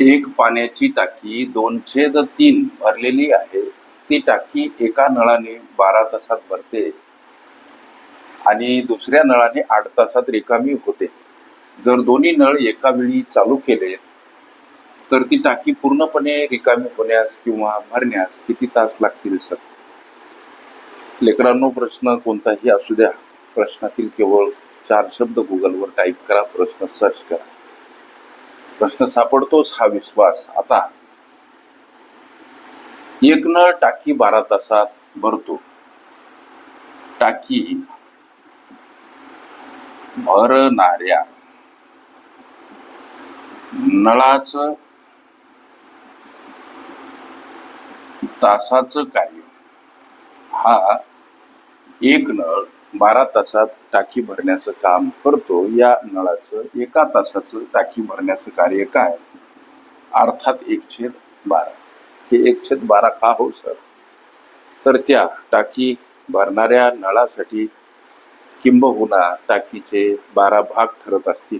एक पाण्याची टाकी दोन छेद तीन भरलेली आहे. ती टाकी एका नळाने बारा तासात भरते आणि दुसऱ्या नळाने आठ तासात रिकामी होते. जर दोन्ही नळ एका वेळी चालू केले तर ती टाकी पूर्णपणे रिकामी होण्यास किंवा भरण्यास किती तास लागतील सर? लेकरांनो प्रश्न कोणताही असू द्या. प्रश्नातील केवळ चार शब्द गुगलवर टाईप करा. प्रश्न सर्च करा. प्रश्न सापडतोच हा विश्वास. आता एक नळ टाकी बारा तासात भरतो. टाकी भरणाऱ्या नळाचं तासाचं कार्य. हा एक नळ बारा तासात टाकी भरण्याचं काम करतो. या नळाचं एका तासाचं टाकी भरण्याचं कार्य काय? अर्थात एक छेद बारा. हे एक छेद बारा का हो सर? तर त्या टाकी भरणाऱ्या नळासाठी किंबहुना टाकीचे बारा भाग ठरत असतील.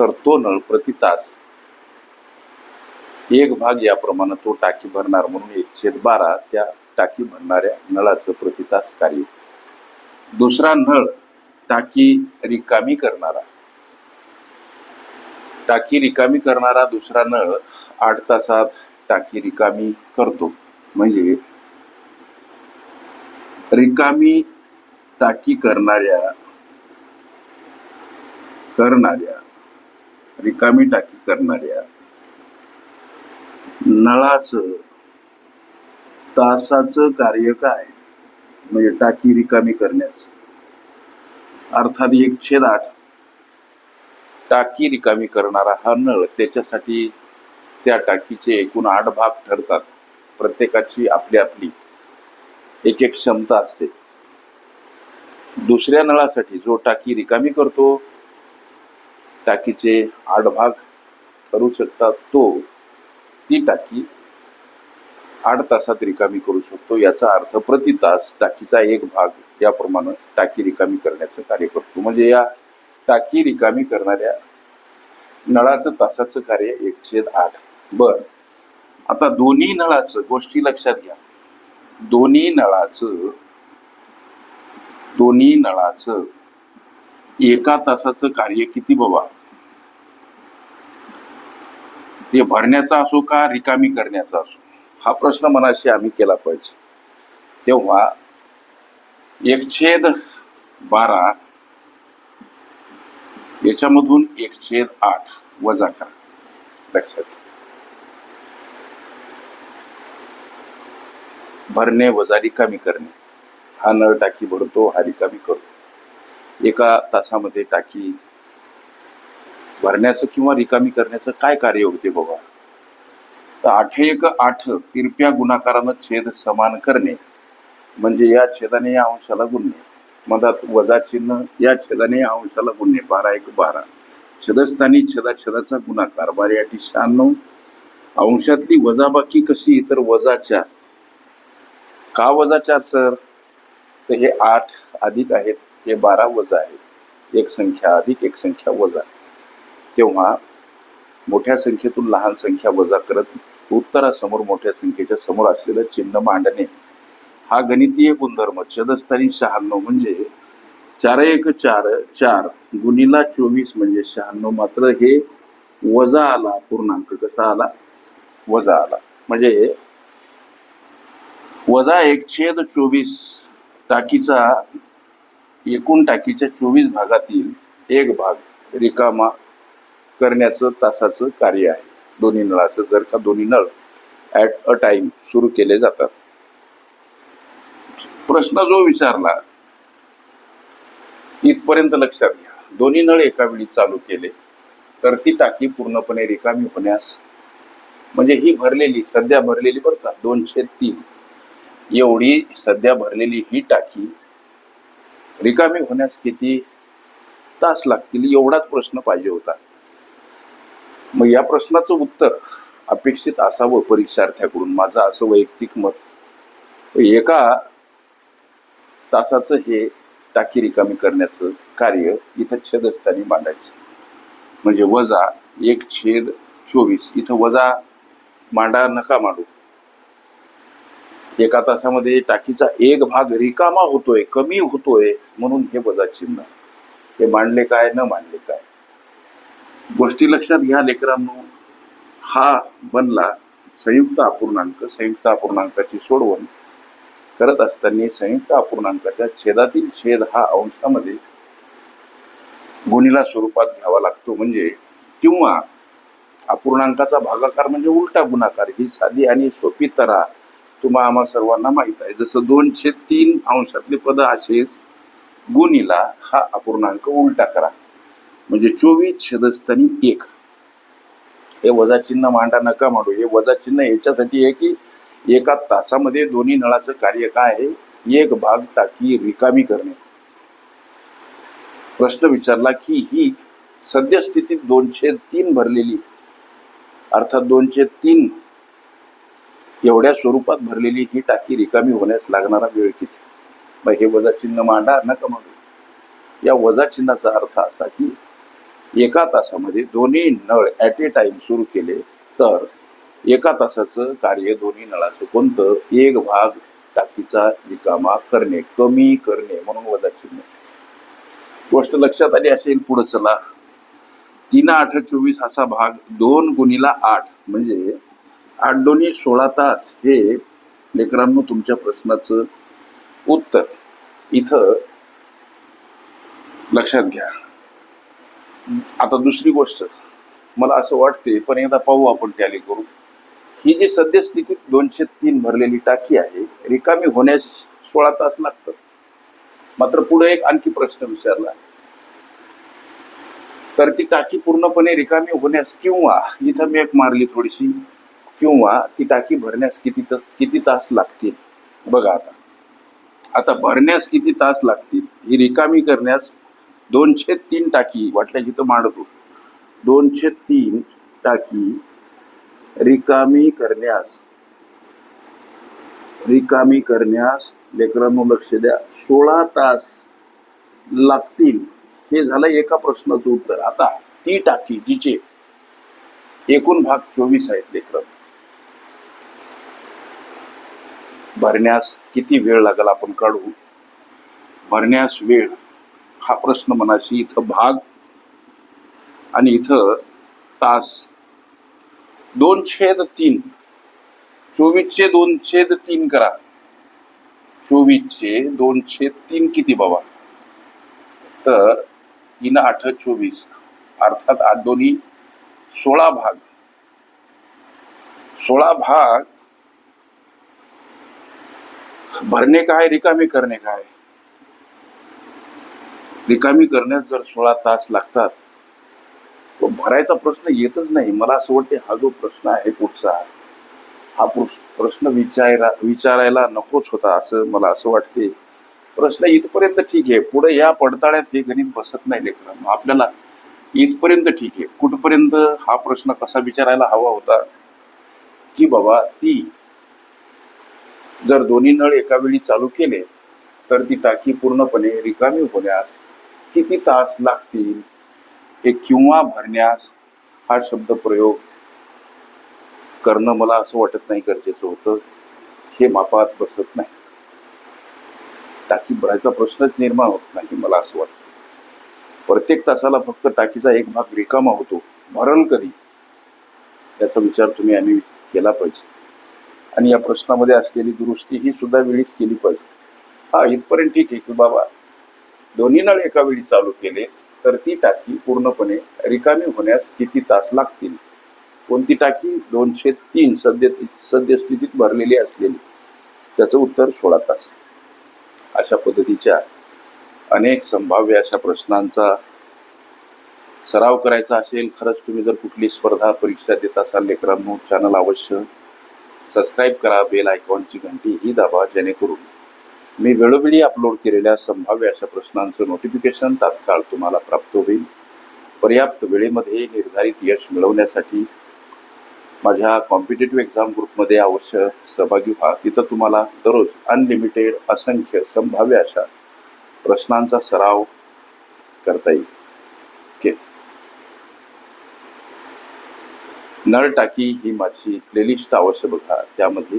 तर तो नळ प्रति तास एक भाग याप्रमाणे तो टाकी भरणार म्हणून एक छेद बारा त्या टाकी भरणाऱ्या नळाचं प्रतितास कार्य दुसरा नळ टाकी रिकामी करणारा. टाकी रिकामी करणारा दुसरा नळ आठ तासात टाकी रिकामी करतो. म्हणजे रिकामी टाकी करणाऱ्या करणाऱ्या रिकामी टाकी करणाऱ्या नळाचं तासाचं कार्य काय? म्हणजे टाकी रिकामी करण्याचं. अर्थात एक छेद आठ. टाकी रिकामी करणारा हा नळ त्याच्यासाठी त्या टाकीचे एकूण आठ भाग ठरतात. प्रत्येकाची आपली आपली. एक एक क्षमता असते. दुसऱ्या नळासाठी जो टाकी रिकामी करतो टाकीचे आठ भाग करू शकतात तो ती टाकी आठ तासात रिकामी करू शकतो. याचा अर्थ प्रति तास टाकीचा एक भाग याप्रमाणे टाकी रिकामी करण्याचं कार्य करतो. म्हणजे या टाकी रिकामी करणाऱ्या नळाचं तासाचं कार्य एक छेद आठ. बर. आता दोन्ही नळाचं गोष्टी लक्षात घ्या. दोन्ही नळाचं दोन्ही नळाचं एका तासाचं कार्य किती बाबा? ते भरण्याचा असो का रिकामी करण्याचा असो? हा प्रश्न मनाशी आम्ही केला पाहिजे. तेव्हा एक छेद बारा याच्यामधून एक छेद आठ वजा करा. लक्षात भरणे वजा रिकामी करणे. हा नळ टाकी भरतो हा रिकामी करतो. एका तासामध्ये टाकी भरण्याचं किंवा रिकामी करण्याचं काय कार्य होते बाबा? तर आठ एक आठ तिरप्या गुणाकारानं छेद समान करणे. म्हणजे या छेदाने या अंशाला गुणणे. मधात वजा चिन्ह या छेदाने या अंशाला गुणणे. बारा एक बारा. छेदस्थानी छेदा छेदाचा गुणाकार. बारा आठी शहाण्णव. अंशातली वजाबाकी कशी इतर वजा चार? का वजा चार सर? तर हे आठ अधिक आहेत. हे बारा वजा आहेत. एक संख्या अधिक एक संख्या वजा. तेव्हा मोठ्या संख्येतून लहान संख्या वजा करत उत्तरासमोर मोठ्या संख्येच्या समोर असलेलं चिन्ह मांडणे हा गणितीय गुणधर्म छदस्थानी शहाण्णव म्हणजे चार एक चार चार गुणीला चोवीस म्हणजे शहाण्णव मात्र हे वजा आला पूर्णांक कसा आला? वजा आला. म्हणजे वजा एक छेद चोवीस टाकीचा एकूण टाकीच्या चोवीस भागातील एक भाग रिकामा करण्याचं तासाचं कार्य आहे. दोन्ही नळाचं जर का दोन्ही नळ ॲट अ टाइम सुरू केले जातात. प्रश्न जो विचारला इथपर्यंत लक्षात घ्या. दोन्ही नळ एका वेळी चालू केले तर ती टाकी पूर्णपणे रिकामी होण्यास म्हणजे ही भरलेली सध्या भरलेली बरं का दोनशे तीन. एवढी सध्या भरलेली ही टाकी रिकामी होण्यास किती तास लागतील एवढाच प्रश्न पाहिजे होता. मग या प्रश्नाचं उत्तर अपेक्षित असावं परीक्षार्थ्याकडून. माझं असं वैयक्तिक मत. एका तासाचं हे टाकी रिकामी करण्याचं कार्य इथं छेदस्थानी मांडायचं. म्हणजे वजा एक छेद चोवीस. इथं वजा मांडा नका मांडू. एका तासामध्ये टाकीचा एक भाग रिकामा होतोय कमी होतोय म्हणून हे वजा चिन्ह. हे मांडले काय न मांडले काय? गोष्टी लक्षात घ्या लेकरांनो. हा बनला संयुक्त अपूर्णांक. संयुक्त अपूर्णांकाची सोडवण करत असताना संयुक्त अपूर्णांकाच्या छेदातील छेद हा अंशामध्ये गुणीला स्वरूपात घ्यावा लागतो. म्हणजे किंवा अपूर्णांकाचा भागाकार म्हणजे उलटा गुणाकार. ही साधी आणि सोपी तरा तुम्हा आम्हा सर्वांना माहीत आहे. जसं दोनशे तीन अंशातले पद असेच गुणीला हा अपूर्णांक उलटा करा. म्हणजे चोवीस छेदस्थानी एक. हे वजा चिन्ह मांडा नका मांडू. हे वजा चिन्ह याच्यासाठी आहे की एका तासामध्ये दोन्ही नळाचं कार्य काय आहे? एक भाग टाकी रिकामी करणे. प्रश्न विचारला की ही सद्यस्थितीत दोनशे तीन भरलेली अर्थात दोनशे तीन एवढ्या स्वरूपात भरलेली ही टाकी रिकामी होण्यास लागणारा वेळ किती? मग हे वजा चिन्ह मांडा नका मांडू. या वजा चिन्हाचा अर्थ असा की एका तासामध्ये दोन्ही नळ ॲट ए टाइम सुरू केले तर एका तासाचं कार्य दोन्ही नळाचं कोणतं? एक भाग टाकीचा रिकामा करणे कमी करणे म्हणून वजा चिन्ह. गोष्ट लक्षात आली असेल पुढे चला. तीन आठ चोवीस असा भाग दोन गुणीला आठ म्हणजे आठ दोन्ही सोळा तास हे लेकरांनो तुमच्या प्रश्नाचं उत्तर इथं लक्षात घ्या. आता दुसरी गोष्ट मला असं वाटते पण एकदा पाहू आपण टॅली करू ही जी सद्यस्थितीत दोनशे तीन भरलेली टाकी आहे रिकामी होण्यास सोळा तास लागतात. मात्र पुढे एक आणखी प्रश्न विचारला. तर ती टाकी पूर्णपणे रिकामी होण्यास किंवा इथं मी एक मारली थोडीशी किंवा ती टाकी भरण्यास किती तास किती तास लागतील? बघा आता. आता भरण्यास किती तास लागतील ही रिकामी करण्यास दोनशे तीन टाकी वाटल्या तिथं मांडतो दोनशे तीन टाकी रिकामी करण्यास रिकामी करण्यास लेकरांनो लक्ष द्या. सोळा तास लागतील हे झालं एका प्रश्नाचं उत्तर. आता ती टाकी जिचे एकूण भाग चोवीस आहेत लेकरं. भरण्यास किती वेळ लागेल आपण काढू? भरण्यास वेळ हा प्रश्न मनाशी इथं भाग आणि इथं तास. दोन छेद तीन. चोवीसचे दोन छेद तीन करा. चोवीसचे दोन छेद तीन किती बाबा? तर तीन आठ चोवीस. अर्थात आठ दोन्ही सोळा भाग. सोळा भाग भरणे काय रिकामी करणे काय? रिकामी करण्यास जर सोळा तास लागतात तो भरायचा प्रश्न येतच नाही. मला असं वाटते हा जो प्रश्न आहे पुढचा हा प्रश्न विचारा विचारायला नकोच होता असं मला असं वाटते. प्रश्न इथपर्यंत ठीक आहे. पुढे या पडताळ्यात हे गणित बसत नाही लेखन आपल्याला इथपर्यंत ठीक आहे. कुठपर्यंत हा प्रश्न कसा विचारायला हवा होता? की बाबा ती जर दोन्ही नळ एका वेळी चालू केले तर ती टाकी पूर्णपणे रिकामी होण्यास किती तास लागतील हे किंवा भरण्यास हा शब्द प्रयोग करणं मला असं वाटत नाही गरजेचं होतं. हे मापात बसत नाही. टाकी भरायचा प्रश्नच निर्माण होत नाही मला असं वाटतं. प्रत्येक तासाला फक्त टाकीचा एक भाग रिकामा होतो. भरल कधी? याचा विचार तुम्ही आम्ही केला पाहिजे. आणि या प्रश्नामध्ये असलेली दुरुस्ती ही सुद्धा वेळीच केली पाहिजे. हा इथपर्यंत ठीक आहे की बाबा दोन्ही नळ एका वेळी चालू केले तर ती टाकी पूर्णपणे रिकामी होण्यास किती तास लागतील? कोणती टाकी? दोनशे तीन सद्य सद्यस्थितीत भरलेली असलेली. त्याचं उत्तर सोळा तास. अशा पद्धतीच्या अनेक संभाव्य अशा प्रश्नांचा सराव करायचा असेल खरंच तुम्ही जर कुठली स्पर्धा परीक्षा देत असाल लेकरांनो चॅनल अवश्य सबस्क्राईब करा बेल आयकॉनची घंटी ही दाबा जेणेकरून मी वेळोवेळी अपलोड केलेल्या संभाव्य अशा प्रश्नांचं नोटिफिकेशन तात्काळ तुम्हाला प्राप्त होईल. पर्याप्त वेळेमध्ये निर्धारित यश मिळवण्यासाठी माझ्या कॉम्पिटेटिव्ह एक्झाम ग्रुपमध्ये अवश्य सहभागी व्हा. तिथं तुम्हाला दररोज अनलिमिटेड असंख्य संभाव्य अशा प्रश्नांचा सराव करता येईल. के नळ टाकी ही माझी प्लेलिस्ट अवश्य बघा. त्यामध्ये